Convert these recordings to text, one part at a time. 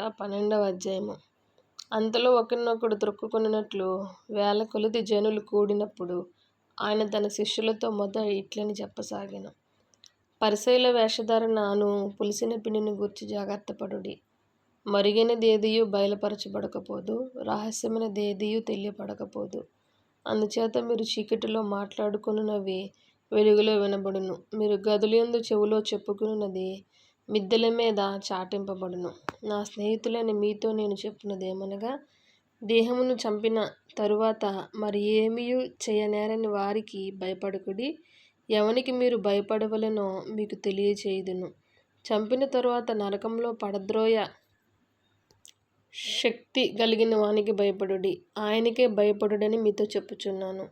వార్త పన్నెండవ అధ్యాయము. అంతలో ఒకరినొకడు త్రొక్కుకొనున్నట్లు వేల కొలది జనులు కూడినప్పుడు ఆయన తన శిష్యులతో మొదట ఇట్లని చెప్పసాగాను. పరిసయుల వేషధారణను పులిసిన పిండిని గూర్చి జాగ్రత్తపడుడి. మరిగినదేదియు బయలుపరచబడకపోదు రహస్యమైనదేదియు తెలియపడకపోదు. అందుచేత మీరు చీకటిలో మాట్లాడుకున్నవి వెలుగులో వినబడును. మీరు గదులందు చెవిలో చెప్పుకున్నది మిద్దెల మీద చాటింపబడును. నా స్నేహితులైన మీతో నేను చెప్పున్నదేమనగా దేహమును చంపిన తరువాత మరి ఏమీయు చేయనేరని వారికి భయపడకుడి ఎవనికి మీరు భయపడవలెనో మీకు తెలియచేయుదును. చంపిన తరువాత నరకంలో పడద్రోయ శక్తి కలిగిన వానికి భయపడుడి. ఆయనకే భయపడుడని మీతో చెప్పుచున్నాను.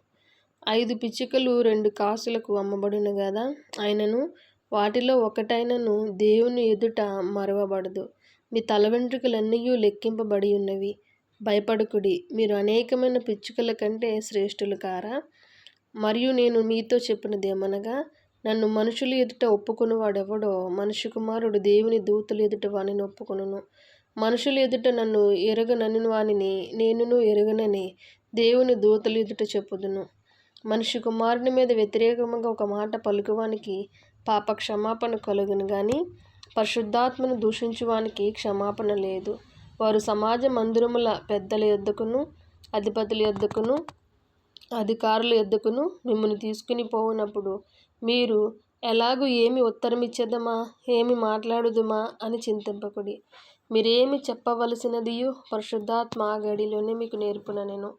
ఐదు పిచ్చుకలు రెండు కాసులకు అమ్మబడును కదా ఆయనను వాటిలో ఒకటైనను దేవుని ఎదుట మరువబడదు. మీ తల వెంట్రుకలన్నీ లెక్కింపబడి ఉన్నవి. భయపడుకుడి. మీరు అనేకమైన పిచ్చుకల కంటే శ్రేష్ఠులు కారా? మరియు నేను మీతో చెప్పినదేమనగా నన్ను మనుషుల ఎదుట ఒప్పుకుని వాడెవడో మనుష్య కుమారుడు దేవుని దూతల ఎదుట వానిని ఒప్పుకొనును. మనుషుల ఎదుట నన్ను ఎరగనని వానిని నేనును ఎరగనని దేవుని దూతల ఎదుట చెప్పుదును. మనిషి కుమారుని మీద వ్యతిరేకంగా ఒక మాట పలుకువానికి పాప క్షమాపణ కలుగును కానీ పరిశుద్ధాత్మను దూషించువానికి క్షమాపణ లేదు. వారు సమాజ మందిరముల పెద్దల యొద్దకును అధిపతుల యొద్దకును అధికారుల యొద్దకును మిమ్మల్ని తీసుకుని పోవునప్పుడు మీరు ఎలాగూ ఏమి ఉత్తరం ఇచ్చేదమా ఏమి మాట్లాడుదుమా అని చింతింపకుడి. మీరేమి చెప్పవలసినదియు పరిశుద్ధాత్మ ఆ గడిలోనే మీకు నేర్పున నేను.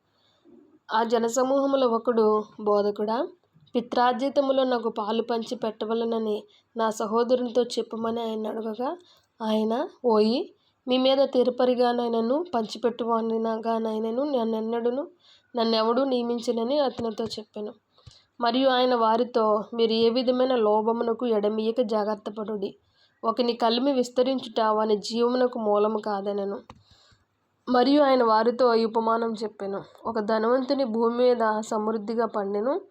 ఆ జనసమూహములో ఒకడు బోధకుడా పిత్రార్జితములో నాకు పాలు పంచి పెట్టవలనని నా సహోదరునితో చెప్పమని ఆయన అడగగా ఆయన ఓయి మీ మీద తీర్పరిగానైనను పంచిపెట్టువానిగానైనను నన్నెన్నడును నన్నెవడూ నియమించనని అతనితో చెప్పాను. మరియు ఆయన వారితో మీరు ఏ విధమైన లోభమునకు ఎడమియక జాగ్రత్త పడుడి. ఒకని కలిమి విస్తరించుట వాని జీవమునకు మూలము కాదనను. మరియు ఆయన వారితో ఈ ఉపమానం చెప్పాను. ఒక ధనవంతుని భూమి మీద సమృద్ధిగా పండెను.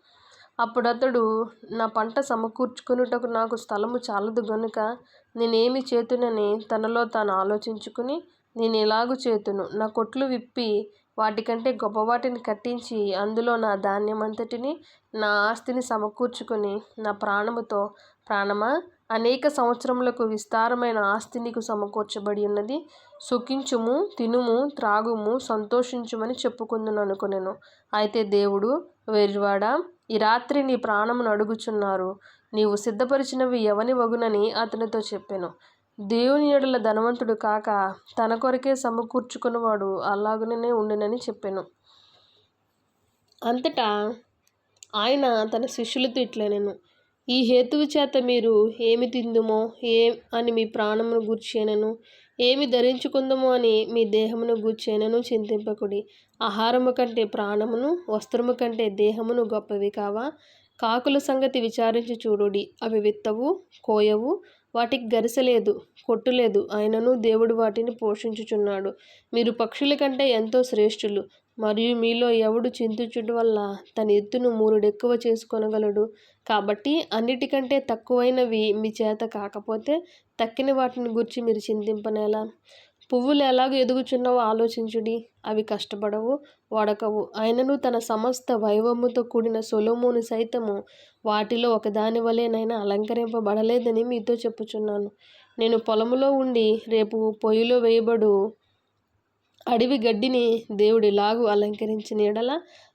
అప్పుడు అతడు నా పంట సమకూర్చుకొనుటకు నాకు స్థలము చాలదు గనుక నేనేమి చేతునని తనలో తాను ఆలోచించుకుని నేను ఎలాగు చేతును? నా కొట్లు విప్పి వాటికంటే గొప్పవాటిని కట్టించి అందులో నా ధాన్యమంతటిని నా ఆస్తిని సమకూర్చుకొని నా ప్రాణముతో ప్రాణమా? అనేక సంవత్సరములకు విస్తారమైన ఆస్తి నీకు సమకూర్చబడి ఉన్నది. సుఖించుము తినుము త్రాగుము సంతోషించుమని చెప్పుకుందును అనుకునేను. అయితే దేవుడు వెర్రివాడా? ఈ రాత్రి నీ ప్రాణమును అడుగుచున్నారు. నీవు సిద్ధపరిచినవి ఎవని వగునని అతనితో చెప్పాను. దేవుని ఎడల ధనవంతుడు కాక తన కొరకే సమకూర్చుకున్నవాడు అలాగనే ఉండునని చెప్పాను. అంతటా ఆయన తన శిష్యులతో ఇట్లా నేను ఈ హేతువు చేత మీరు ఏమి తిందుమో ఏ అని మీ ప్రాణమును గూర్చేనను. ఏమి ధరించుకుందము అని మీ దేహమును గూర్చేనను చింతింపకుడి. ఆహారము కంటే ప్రాణమును వస్త్రము కంటే దేహమును గొప్పవి కావా? కాకుల సంగతి విచారించి చూడుడి. అవి విత్తవు కోయవు వాటికి గరిసలేదు కొట్టులేదు ఆయనను దేవుడు వాటిని పోషించుచున్నాడు. మీరు పక్షుల కంటే ఎంతో శ్రేష్ఠులు. మరియు మీలో ఎవడు చింతించుట వల్ల తన ఎత్తును మూరుడెక్కువ చేసుకొనగలడు. కాబట్టి అన్నిటికంటే తక్కువైనవి మీ చేత కాకపోతే తక్కిన వాటిని గురించి మీరు చింతింపనేలా. పువ్వులు ఎలాగో ఎదుగుచున్నావో ఆలోచించుడి. అవి కష్టపడవు వడకవు. ఆయనను తన సమస్త వైభవముతో కూడిన సొలోమోను సైతము వాటిలో ఒకదాని వలెనైనా అలంకరింపబడలేదని మీతో చెప్పుచున్నాను. నేను పొలములో ఉండి రేపు పొయ్యిలో వేయబడు అడవి గడ్డిని దేవుడి లాగు అలంకరించిన ఎడల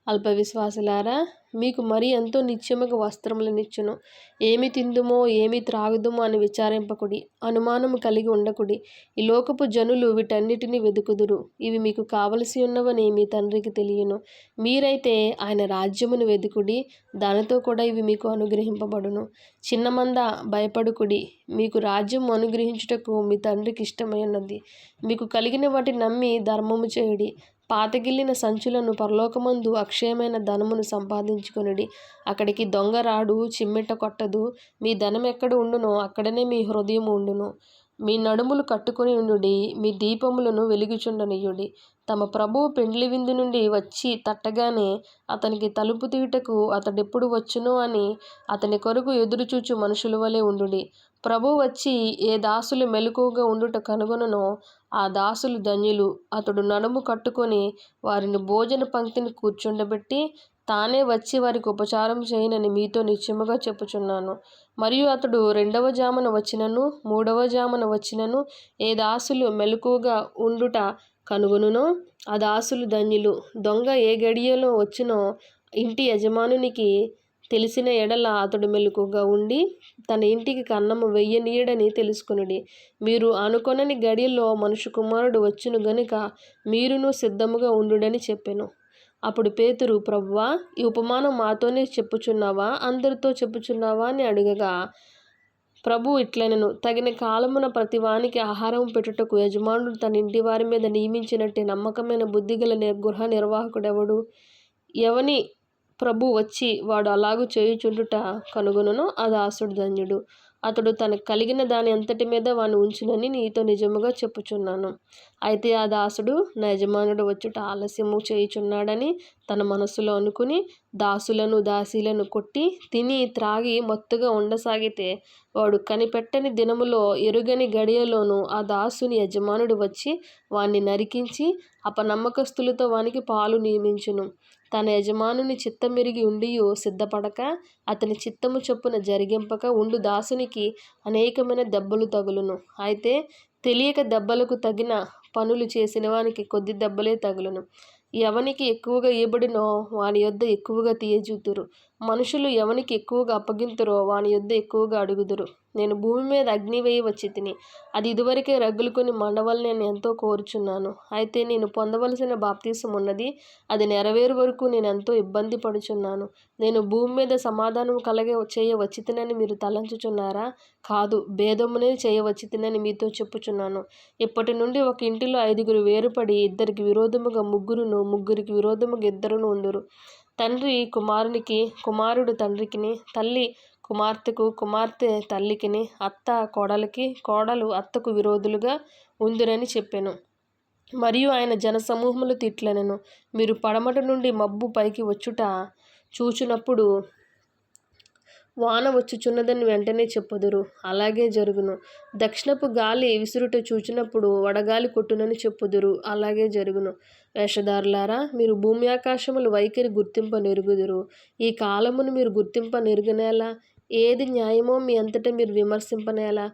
అల్ప విశ్వాసులారా మీకు మరి ఎంతో నిత్యముగా వస్త్రములనిచ్చును. ఏమి తిందుమో ఏమి త్రాగుదుమో అని విచారింపకుడి. అనుమానము కలిగి ఉండకుడి. ఈ లోకపు జనులు వీటన్నిటిని వెదుకుదురు. ఇవి మీకు కావలసి ఉన్నవని మీ తండ్రికి తెలియను. మీరైతే ఆయన రాజ్యమును వెదుకుడి దానితో కూడా ఇవి మీకు అనుగ్రహింపబడును. చిన్నమంద భయపడుకుడి. మీకు రాజ్యం అనుగ్రహించుటకు మీ తండ్రికి ఇష్టమైనది. మీకు కలిగిన వాటి నమ్మి ధర్మము చేయుడి. పాతగిల్లిన సంచులను పరలోకమందు అక్షయమైన ధనమును సంపాదించుకొనుడి అక్కడికి దొంగ రాడు చిమ్మెట కొట్టదు. మీ ధనం ఎక్కడ ఉండునో అక్కడనే మీ హృదయం ఉండును. మీ నడుములు కట్టుకొని ఉండుడి మీ దీపములను వెలుగుచుండనియుడి తమ ప్రభువు పెండ్లి విందు నుండి వచ్చి తట్టగానే అతనికి తలుపు తీయుటకు అతడెప్పుడు వచ్చునో అని అతని కొరకు ఎదురుచూచు మనుషుల వలె ఉండుడి. ప్రభు వచ్చి ఏ దాసులు మెలకువగా ఉండుట కనుగొననో ఆ దాసులు ధన్యులు. అతడు నడుము కట్టుకొని వారిని భోజన పంక్తిని కూర్చుండబెట్టి తానే వచ్చి వారికి ఉపచారం చేయనని మీతో నిశ్చయముగా చెప్పుచున్నాను. మరియు అతడు రెండవ జామున వచ్చినను మూడవ జామున వచ్చినను ఏ దాసులు మెలకువగా ఉండుట కనుగొనునో ఆ దాసులు ధన్యులు. దొంగ ఏ గడియలో వచ్చినో ఇంటి యజమానునికి తెలిసిన ఎడల అతడు మెలకుగా ఉండి తన ఇంటికి కన్నము వెయ్యనీయడని తెలుసుకునుడి. మీరు అనుకొనని గడియల్లో మనుషు కుమారుడు వచ్చును గనుక మీరును సిద్ధముగా ఉండుడని చెప్పెను. అప్పుడు పేతురు ప్రవ్వా ఈ ఉపమానం మాతోనే చెప్పుచున్నావా? అందరితో చెప్పుచున్నావా? అని అడగగా ప్రభు ఇట్లనను. తగిన కాలమున ప్రతివానికి ఆహారం పెట్టుటకు యజమానుడు తన ఇంటి వారి మీద నియమించినట్టే నమ్మకమైన బుద్ధిగల గృహ నిర్వాహకుడెవడు? ఎవని ప్రభు వచ్చి వాడు అలాగూ చేయుచుండుట కనుగొనను ఆ దాసుడు ధన్యుడు. అతడు తనకు కలిగిన దాని అంతటి మీద వాణ్ణి ఉంచునని నీతో నిజముగా చెప్పుచున్నాను. అయితే ఆ దాసుడు నా యజమానుడు వచ్చుట ఆలస్యము చేయుచున్నాడని తన మనస్సులో అనుకుని దాసులను దాసీలను కొట్టి తిని త్రాగి మత్తుగా ఉండసాగితే వాడు కనిపెట్టని దినములో ఎరుగని గడియలోనూ ఆ దాసుని యజమానుడు వచ్చి వాణ్ణి నరికించి అపనమ్మకస్తులతో వానికి పాలు నియమించును. తన యజమానుని చిత్తమిరిగి ఉండియు సిద్ధపడక అతని చిత్తము చొప్పున జరిగింపక ఉండు దాసునికి అనేకమైన దెబ్బలు తగులును. అయితే తెలియక దెబ్బలకు తగిన పనులు చేసిన వానికి కొద్ది దెబ్బలే తగులును. ఎవనికి ఎక్కువగా ఇవ్వబడినో వాని యొద్ద ఎక్కువగా తీయజూతురు. మనుషులు ఎవనికి ఎక్కువగా అప్పగింతురో వాని యొద్ద ఎక్కువగా అడుగుదురు. నేను భూమి మీద అగ్ని వేయి వచ్చి తిని అది ఇదివరకే రగులుకొని మండవల్ని నేను ఎంతో కోరుచున్నాను. అయితే నేను పొందవలసిన బాప్తీసం ఉన్నది అది నెరవేరు వరకు నేను ఎంతో ఇబ్బంది పడుచున్నాను. నేను భూమి మీద సమాధానం కలగే చేయవచ్చి తినని మీరు తలంచుచున్నారా? కాదు భేదమునే చేయవచ్చి తినని మీతో చెప్పుచున్నాను. ఇప్పటి నుండి ఒక ఇంటిలో ఐదుగురు వేరుపడి ఇద్దరికి విరోధముగా ముగ్గురును ముగ్గురికి విరోధముగా ఇద్దరును ఉందరు. తండ్రి కుమారునికి కుమారుడు తండ్రికిని తల్లి కుమార్తెకు కుమార్తె తల్లికిని అత్త కోడలికి కోడలు అత్తకు విరోధులుగా ఉందిరని చెప్పాను. మరియు ఆయన జనసమూహములు తిట్లనెను. మీరు పడమట నుండి మబ్బు పైకి వచ్చుట చూచినప్పుడు వాన వచ్చుచున్నదని వెంటనే చెప్పుదురు. అలాగే జరుగును. దక్షిణపు గాలి విసురుట చూచినప్పుడు వడగాలి కొట్టునని చెప్పుదురు. అలాగే జరుగును. వేషధారులారా మీరు భూమి ఆకాశములు వైఖరి గుర్తింప నెరుగుదురు. ఈ కాలమును మీరు గుర్తింప నెరుగనేలా? ఏది న్యాయమో మీ అంతటా మీరు విమర్శింపనేలా?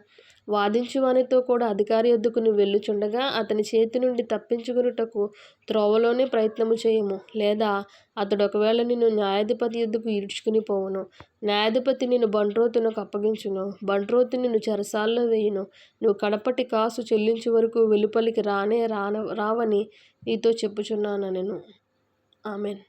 వాదించువానితో కూడా అధికారి ఎద్దుకు వెళ్ళుచుండగా అతని చేతి నుండి తప్పించుకునుటకు త్రోవలోనే ప్రయత్నము చేయము. లేదా అతడు ఒకవేళ నిన్ను న్యాయాధిపతి ఎద్దుకు ఈడ్చుకుని పోవును. న్యాయాధిపతి నిన్ను బంట్రోతునకు అప్పగించును. బంట్రోతు నిన్ను చెరసాల్లో వేయును. నువ్వు కడపటి కాసు చెల్లించే వరకు వెలుపలికి రానే రాన రావని నీతో చెప్పుచున్నాను నేను ఆమెన్.